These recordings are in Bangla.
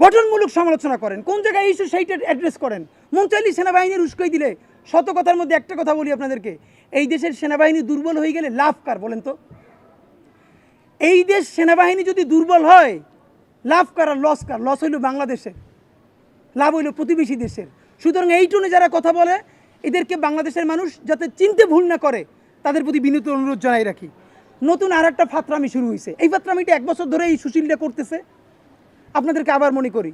গঠনমূলক সমালোচনা করেন। কোন জায়গায় ইস্যু সেইটা অ্যাড্রেস করেন? মন চাইলে সেনাবাহিনীর উস্কই দিলে। শত কথার মধ্যে একটা কথা বলি আপনাদেরকে। এই দেশের সেনাবাহিনী দুর্বল হয়ে গেলে লাভ কার বলেন তো? এই দেশ সেনাবাহিনী যদি দুর্বল হয়, লাভ কার আর লস কার? লস হইল বাংলাদেশের। লাভ হইল প্রতিবেশী দেশের। সুতরাং এই টনে যারা কথা বলে, এদেরকে বাংলাদেশের মানুষ যাতে চিনতে ভুল না করে, তাদের প্রতি বিনীত অনুরোধ জানাই রাখি। নতুন আর একটা ফাতরামি শুরু হয়েছে এই ফাতরামিটা এক বছর ধরে এই সুশীলটা করতেছে। আপনাদেরকে আবার মনে করি।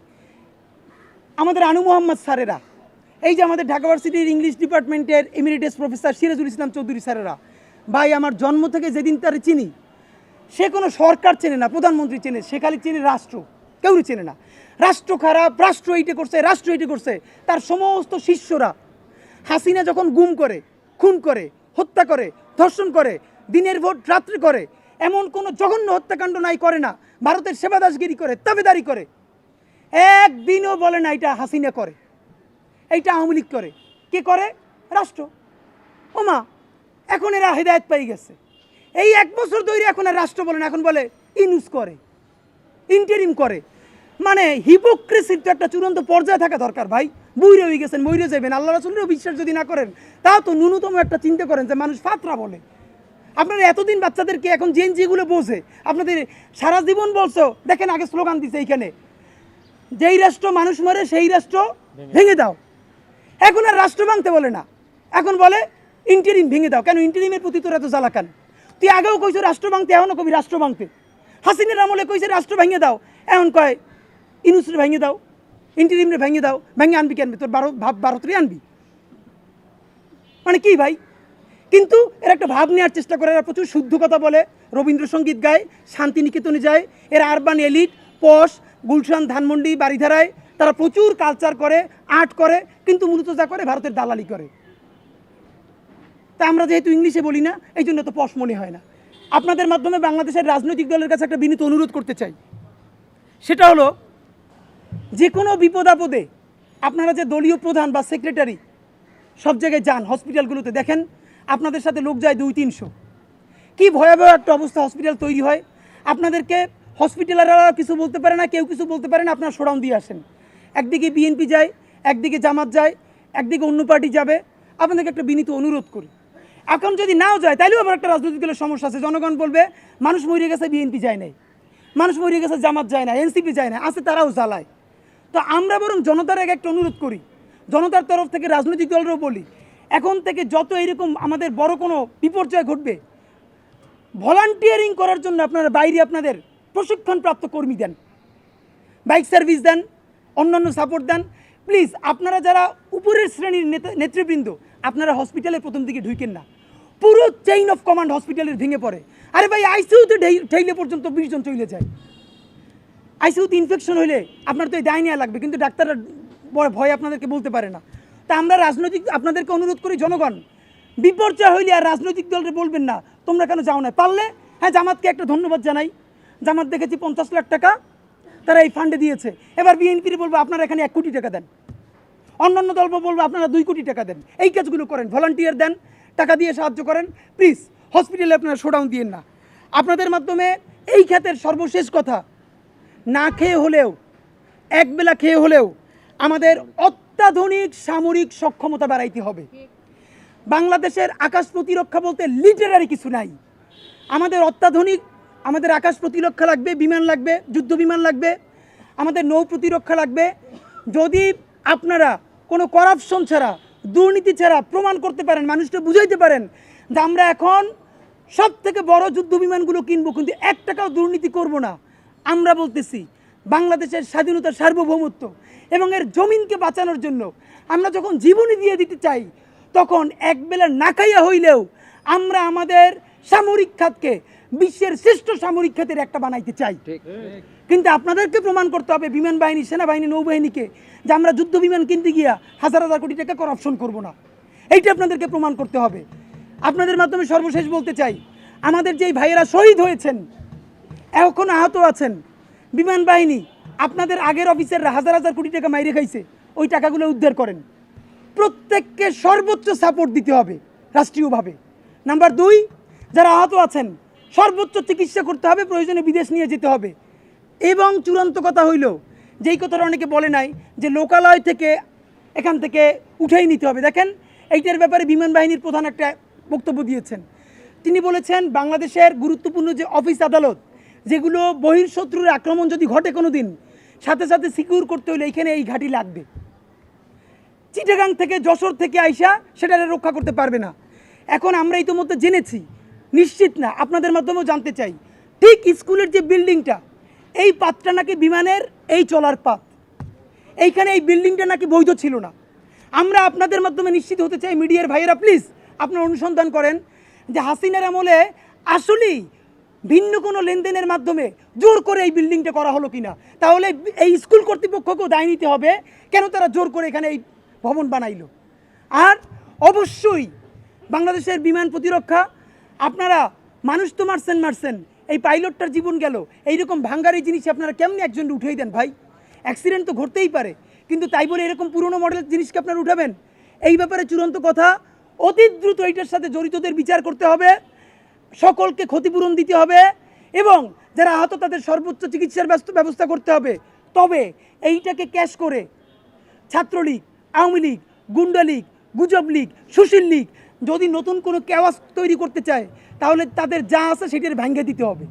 আমাদের আনু মোহাম্মদ স্যারেরা, এই যে আমাদের ঢাকা ভার্সিটির ইংলিশ ডিপার্টমেন্টের এমিরিটাস প্রফেসর সিরাজুল ইসলাম চৌধুরী স্যারেরা, ভাই আমার জন্ম থেকে যেদিন তার চিনি, সে কোনো সরকার চেনে না, প্রধানমন্ত্রী চেনে, সে খালি চেনে রাষ্ট্র কেউ চেনে না। রাষ্ট্র খারাপ, রাষ্ট্র এইটে করছে, রাষ্ট্র এইটে করছে, তার সমস্ত শিষ্যরা হাসিনা যখন গুম করে, খুন করে, হত্যা করে, ধর্ষণ করে, দিনের ভোট রাত্রে করে, এমন কোনো জঘন্য হত্যাকাণ্ড নাই, করে না। ভারতের সেবাদাসগিরি করে, তাবেদারি করে। একদিনও বলে না এটা হাসিনা করে, এইটা আওয়ামী লীগ করে। কে করে? রাষ্ট্র। ওমা, এখন এরা হেদায়ত পাই গেছে। এই এক বছর ধরে এখন আর রাষ্ট্র বলে না, এখন বলে ইনুস করে, ইন্টারিম করে। মানে হিপোক্রেসির তো একটা চূড়ান্ত পর্যায়ে থাকা দরকার ভাই। বইরে হয়ে গেছেন বইরে যাবেন, আল্লাহ রাসুলেরও বিশ্বাস যদি না করেন, তাও তো ন্যূনতম একটা চিন্তা করেন যে মানুষ ফাতরা বলে। আপনারা এতদিন বাচ্চাদেরকে এখন জেন যেগুলো বোঝে। আপনাদের সারা জীবন বলছো দেখেন আগে স্লোগান দিছে এইখানে যেই রাষ্ট্র মানুষ মরে সেই রাষ্ট্র ভেঙে দাও। এখন আর রাষ্ট্র ভাঙতে বলে না। এখন বলে ইন্টারিম ভেঙে দাও। কেন ইন্টারিমের প্রতি তোর এত জ্বালাকান? তুই আগেও কইছো রাষ্ট্র ভাঙতে এখনও কবি রাষ্ট্র ভাঙতে। হাসিনের আমলে কইছে রাষ্ট্র ভেঙে দাও। এখন কয় ইনুসরে ভেঙে দাও ইন্টারিমরে ভেঙে দাও। ভেঙে আনবি কেন? তোর ভারত ভাব ভারতরে আনবি। মানে কি ভাই? কিন্তু এরা একটা ভাব নেওয়ার চেষ্টা করে, এরা প্রচুর শুদ্ধ কথা বলে। রবীন্দ্রসঙ্গীত গায়, শান্তিনিকেতনে যায়, এরা urban elite posh, Gulshan, Dhanmondi বাড়িধারায় তারা প্রচুর কালচার করে আর্ট করে, কিন্তু মূলত যা করে ভারতের দালালি করে। তা আমরা যেহেতু ইংলিশে বলি না, এই জন্য তো পশ মনে হয় না। আপনাদের মাধ্যমে বাংলাদেশের রাজনৈতিক দলের কাছে একটা বিনীত অনুরোধ করতে চাই। সেটা হলো, যে কোনো বিপদ আপদে আপনারা যে দলীয় প্রধান বা সেক্রেটারি সব জায়গায় যান হসপিটালগুলোতে দেখেন আপনাদের সাথে লোক যায় দুই, তিনশো। কি ভয়াবহ একটা অবস্থা হসপিটাল তৈরি হয়। আপনাদেরকে হসপিটালাররা কিছু বলতে পারে না, কেউ কিছু বলতে পারে না, আপনারা সরাউন দিয়ে আসেন। একদিকে বিএনপি যায়, একদিকে জামাত যায়, একদিকে অন্য পার্টি যাবে। আপনাদেরকে একটা বিনীত অনুরোধ করি। এখন যদি নাও যায়, তাইলেও আবার একটা রাজনৈতিক দলের সমস্যা আছে। জনগণ বলবে, মানুষ মরে গেছে, বিএনপি যায় নাই। মানুষ মরে গেছে, জামাত যায় না এনসিপি যায় না আছে তারাও জ্বালায়। তো আমরা বরং জনতার এক একটা অনুরোধ করি। জনতার তরফ থেকে রাজনৈতিক দলেরও বলি এখন থেকে যত এরকম আমাদের বড় কোনো বিপর্যয় ঘটবে ভলান্টিয়ারিং করার জন্য আপনারা বাইরে আপনাদের প্রশিক্ষণপ্রাপ্ত কর্মী দেন বাইক সার্ভিস দেন, অন্যান্য সাপোর্ট দেন। প্লিজ আপনারা যারা উপরের শ্রেণির নেতা নেতৃবৃন্দ, আপনারা হসপিটালে প্রথম দিকে ঢুকেন না। পুরো চেইন অফ কমান্ড হসপিটালের ভেঙে পড়ে। আরে ভাই আইসিউতে ঠেইলে পর্যন্ত বিশ জন চলে যায়। আইসিউতে ইনফেকশন হলে আপনার তো এই দায় নেওয়া লাগবে, কিন্তু ডাক্তাররা ভয় আপনাদেরকে বলতে পারে না। তা আমরা রাজনৈতিক আপনাদেরকে অনুরোধ করি, জনগণ, বিপর্যয় হইলে আর রাজনৈতিক দলরে বলবেন না, তোমরা কেন যাও না? পারলে হ্যাঁ জামাতকে একটা ধন্যবাদ জানাই। জামাত দেখেছি পঞ্চাশ লাখ টাকা তারা এই ফান্ডে দিয়েছে। এবার বিএনপির বলব, আপনারা এখানে এক কোটি টাকা দেন। অন্যান্য দল বলব, আপনারা দুই কোটি টাকা দেন। এই কাজগুলো করেন ভলান্টিয়ার দেন, টাকা দিয়ে সাহায্য করেন। প্লিজ হসপিটালে আপনারা শোডাউন দিয়েন না। আপনাদের মাধ্যমে এই ক্ষেতের সর্বশেষ কথা, না খেয়ে হলেও, একবেলা খেয়ে হলেও আমাদের অত্যাধুনিক সামরিক সক্ষমতা বাড়াইতে হবে। বাংলাদেশের আকাশ প্রতিরক্ষা বলতে লিটারারি কিছু নাই। আমাদের অত্যাধুনিক, আমাদের আকাশ প্রতিরক্ষা লাগবে, বিমান লাগবে, যুদ্ধ বিমান লাগবে, আমাদের নৌ প্রতিরক্ষা লাগবে। যদি আপনারা কোনো করাপশন ছাড়া, দুর্নীতি ছাড়া প্রমাণ করতে পারেন মানুষটা বুঝাইতে পারেন যে আমরা এখন সব থেকে বড় যুদ্ধ বিমানগুলো কিনবো, কিন্তু এক টাকাও দুর্নীতি করব না, আমরা বলতেছি বাংলাদেশের স্বাধীনতার সার্বভৌমত্ব এবং এর জমিনকে বাঁচানোর জন্য আমরা যখন জীবনী দিয়ে দিতে চাই তখন একবেলা না খাইয়া হইলেও আমরা আমাদের সামরিক খাতকে বিশ্বের শ্রেষ্ঠ সামরিক খাতের একটা বানাইতে চাই। কিন্তু আপনাদেরকে প্রমাণ করতে হবে বিমান বাহিনী সেনাবাহিনী নৌবাহিনীকে যে আমরা যুদ্ধ বিমান কিনতে গিয়া হাজার হাজার কোটি টাকা করাপশন করব না। এইটা আপনাদেরকে প্রমাণ করতে হবে। আপনাদের মাধ্যমে সর্বশেষ বলতে চাই আমাদের যেই ভাইয়েরা শহীদ হয়েছেন এখন আহত আছেন বিমান বাহিনী আপনাদের আগের অফিসাররা হাজার হাজার কোটি টাকা মাইরে খাইছে, ওই টাকাগুলো উদ্ধার করেন। প্রত্যেককে সর্বোচ্চ সাপোর্ট দিতে হবে, রাষ্ট্রীয়ভাবে। নাম্বার দুই, যারা আহত আছেন, সর্বোচ্চ চিকিৎসা করতে হবে, প্রয়োজনে বিদেশ নিয়ে যেতে হবে। এবং চূড়ান্ত কথা হইল, যেই কথাটা অনেকে বলে নাই, যে লোকালয় থেকে এখান থেকে উঠেই নিতে হবে। দেখেন, এইটার ব্যাপারে বিমান বাহিনীর প্রধান একটা বক্তব্য দিয়েছেন। তিনি বলেছেন, বাংলাদেশের গুরুত্বপূর্ণ যে অফিস আদালত যেগুলো বহির্শত্রুর আক্রমণ যদি ঘটে কোনো দিন সাথে সাথে সিকিউর করতে হলে এইখানে এই ঘাঁটি লাগবে। চিটাগাং থেকে যশোর থেকে আইসা সেটা রক্ষা করতে পারবে না। এখন আমরা ইতিমধ্যে জেনেছি, নিশ্চিত না, আপনাদের মাধ্যমেও জানতে চাই। ঠিক স্কুলের যে বিল্ডিংটা, এই পাতটা নাকি বিমানের, এই চলার পাত। এইখানে এই বিল্ডিংটা নাকি বৈধ ছিল না। আমরা আপনাদের মাধ্যমে নিশ্চিত হতে চাই, মিডিয়ার ভাইয়েরা প্লিজ আপনারা অনুসন্ধান করেন যে হাসিনার আমলে আসলেই ভিন্ন কোনো লেনদেনের মাধ্যমে জোর করে এই বিল্ডিংটা করা হলো কিনা? তাহলে এই স্কুল কর্তৃপক্ষকেও দায় নিতে হবে কেন তারা জোর করে এখানে এই ভবন বানাইলো? আর অবশ্যই বাংলাদেশের বিমান প্রতিরক্ষা, আপনারা মানুষ তো মারছেন মারছেন, এই পাইলটটার জীবন গেল। এইরকম ভাঙ্গারি জিনিস আপনারা কেমনি একজন উঠেই দেন ভাই? অ্যাক্সিডেন্ট তো ঘটতেই পারে, কিন্তু তাই বলে এরকম পুরনো মডেলের জিনিসকে আপনারা উঠাবেন? এই ব্যাপারে চূড়ান্ত কথা, অতি দ্রুত এইটার সাথে জড়িতদের বিচার করতে হবে। সকলকে ক্ষতিপূরণ দিতে হবে এবং যারা আহত তাদের সর্বোচ্চ চিকিৎসার ব্যস্ত ব্যবস্থা করতে হবে। তবে এইটাকে ক্যাশ করে ছাত্রলীগ, আওয়ামী লীগ, গুন্ডা লীগ, গুজব লীগ, সুশীল লীগ যদি নতুন কোনো কেওয়াস তৈরি করতে চায়, তাহলে তাদের যা আছে সেটার ভেঙে দিতে হবে।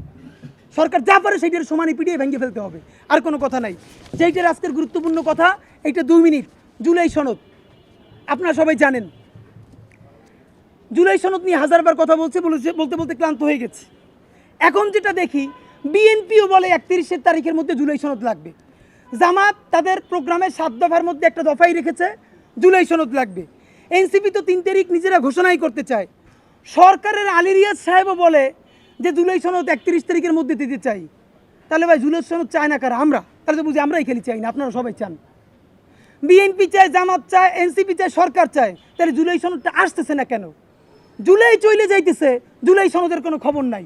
সরকার যা পারে সেইটার সমানে পিটিয়ে ভেঙে ফেলতে হবে। আর কোনো কথা নাই। যেইটার আজকের গুরুত্বপূর্ণ কথা, এইটা দুই মিনিট, জুলাই সনদ। আপনারা সবাই জানেন। জুলাই সনদ নিয়ে হাজারবার কথা বলছে, বলেছে, বলতে বলতে ক্লান্ত হয়ে গেছে। এখন যেটা দেখি, বিএনপিও বলে একত্রিশের তারিখের মধ্যে জুলাই সনদ লাগবে। জামাত তাদের প্রোগ্রামে সাত দফার মধ্যে একটা দফাই রেখেছে, জুলাই সনদ লাগবে। এনসিপি তো তিন তারিখ নিজেরা ঘোষণাই করতে চায়। সরকারের আলিরিয়াজ সাহেবও বলে যে জুলাই সনদ একত্রিশ তারিখের মধ্যে দিতে চাই। তাহলে ভাই, জুলাই সনদ চায় না কারা? আমরা? তাহলে তো বুঝি আমরাই খেলি চাই না, আপনারা সবাই চান। বিএনপি চায়, জামাত চায়, এনসিপি চায়, সরকার চায়। তাহলে জুলাই সনদটা আসতেছে না কেন? জুলাই চলে যাইতেছে। জুলাই সনদের কোনো খবর নাই।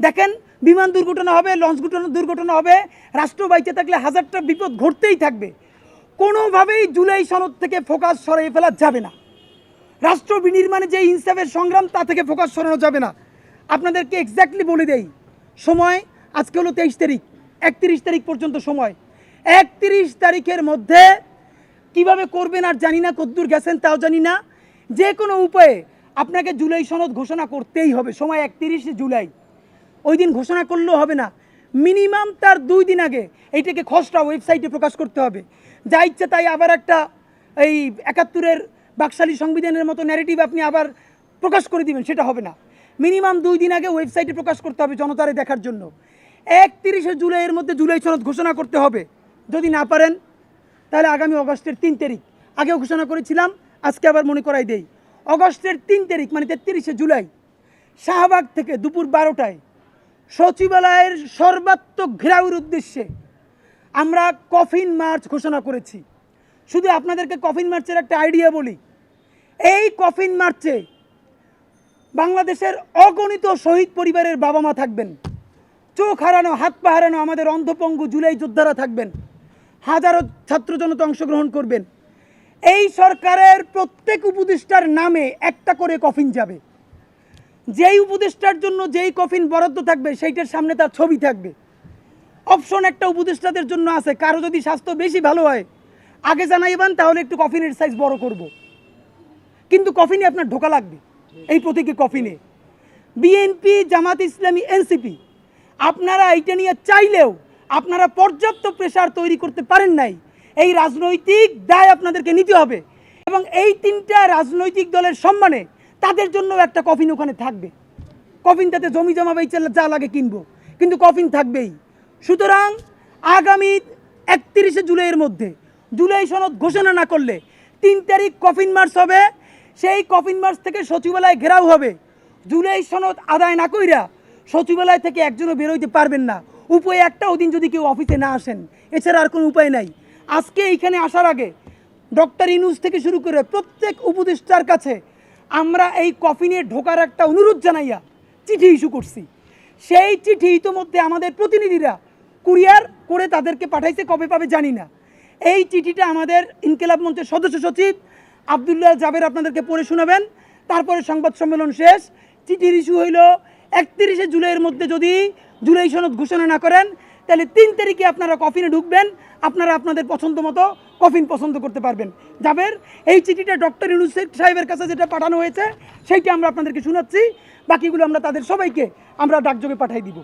দেখেন, বিমান দুর্ঘটনা হবে, লঞ্চ দুর্ঘটনা হবে, রাষ্ট্র বাইচে থাকলে হাজারটা বিপদ ঘটতেই থাকবে। কোনোভাবেই জুলাই সনদ থেকে ফোকাস সরিয়ে ফেলা যাবে না। রাষ্ট্র বিনির্মাণে যে ইনসাফের সংগ্রাম, তা থেকে ফোকাস সরানো যাবে না। আপনাদেরকে এক্স্যাক্টলি বলে দেই, সময় আজকে হলো তেইশ তারিখ। একত্রিশ তারিখ পর্যন্ত সময়। একত্রিশ তারিখের মধ্যে কীভাবে করবেন আর জানি না, কদ্দূর গেছেন তাও জানি না। যে কোনো উপায়ে আপনাকে জুলাই সনদ ঘোষণা করতেই হবে, সময় একত্রিশে জুলাই। ওই দিন ঘোষণা করলেও হবে না। মিনিমাম তার দুই দিন আগে এইটাকে খসড়া ওয়েবসাইটে প্রকাশ করতে হবে। যা ইচ্ছে তাই আবার একটা এই একাত্তরের বাকশালী সংবিধানের মতো ন্যারেটিভ আপনি আবার প্রকাশ করে দিবেন, সেটা হবে না। মিনিমাম দুই দিন আগে ওয়েবসাইটে প্রকাশ করতে হবে জনতারে দেখার জন্য। একত্রিশে জুলাইয়ের মধ্যে জুলাই সনদ ঘোষণা করতে হবে। যদি না পারেন, তাহলে আগামী অগস্টের তিন তারিখ। আগেও ঘোষণা করেছিলাম, আজকে আবার মনে করাই দেই। অগস্টের তিন তারিখ মানে তেত্রিশে জুলাই, শাহবাগ থেকে দুপুর বারোটায় সচিবালয়ের সর্বাত্মক ঘেরাউর উদ্দেশ্যে আমরা কফিন মার্চ ঘোষণা করেছি। শুধু আপনাদেরকে কফিন মার্চের একটা আইডিয়া বলি। এই কফিন মার্চে বাংলাদেশের অগণিত শহীদ পরিবারের বাবা মা থাকবেন। চোখ হারানো, হাত পা হারানো আমাদের অন্ধপঙ্গু জুলাই যোদ্ধারা থাকবেন। হাজারো ছাত্র জনতা অংশগ্রহণ করবেন। এই সরকারের প্রত্যেক উপদেষ্টার নামে একটা করে কফিন যাবে। যেই উপদেষ্টার জন্য যেই কফিন বরাদ্দ থাকবে, সেইটার সামনে তার ছবি থাকবে। অপশন একটা উপদেষ্টাদের জন্য আছে। কারও যদি স্বাস্থ্য বেশি ভালো হয়, আগে জানাইবেন তাহলে একটু কফিনের সাইজ বড় করব। কিন্তু কফিনে আপনার ঢোকা লাগবে, এই প্রতীকী কফিনে। বিএনপি জামাত ইসলামী এনসিপি আপনারা এইটা নিয়ে চাইলেও আপনারা পর্যাপ্ত প্রেশার তৈরি করতে পারেন নাই। এই রাজনৈতিক দায় আপনাদেরকে নিতে হবে। এবং এই তিনটা রাজনৈতিক দলের সম্মানে তাদের জন্য একটা কফিন ওখানে থাকবে। কফিন তাতে জমি জমা বেচে যা লাগে কিনবো। কিন্তু কফিন থাকবেই। সুতরাং আগামী একত্রিশে জুলাইয়ের মধ্যে, জুলাই সনদ ঘোষণা না করলে তিন তারিখ কফিন মার্চ হবে। সেই কফিন মার্চ থেকে সচিবালয় ঘেরাও হবে। জুলাই সনদ আদায় না কইরা সচিবালয় থেকে একজনও বেরোইতে পারবেন না। উপায় একটা ওদিন যদি কেউ অফিসে না আসেন, এছাড়া আর কোনো উপায় নাই। আজকে এইখানে আসার আগে ডক্টর ইনুস থেকে শুরু করে প্রত্যেক উপদেষ্টার কাছে আমরা এই কফিনে ঢোকার একটা অনুরোধ জানাইয়া চিঠি ইস্যু করছি। সেই চিঠি ইতোমধ্যে আমাদের প্রতিনিধিরা কুরিয়ার করে তাদেরকে পাঠাইছে, কবে পাবে জানি না। এই চিঠিটা আমাদের ইনকেলাব মঞ্চের সদস্য সচিব আবদুল্লাহ জাবের আপনাদেরকে পড়ে শোনাবেন। তারপরে সংবাদ সম্মেলন শেষ। চিঠির ইস্যু হইল একত্রিশে জুলাইয়ের মধ্যে যদি জুলাই সনদ ঘোষণা না করেন তাহলে তিন তারিখে আপনারা কফিনে ঢুকবেন, আপনারা আপনাদের পছন্দ মতো কফিন পছন্দ করতে পারবেন। যাবের এই চিঠিটা ডক্টর ইউনুসেক সাহেবের কাছে যেটা পাঠানো হয়েছে, সেইটা আমরা আপনাদেরকে শোনাচ্ছি, বাকিগুলো আমরা তাদের সবাইকে আমরা ডাকযোগে পাঠাই দিব।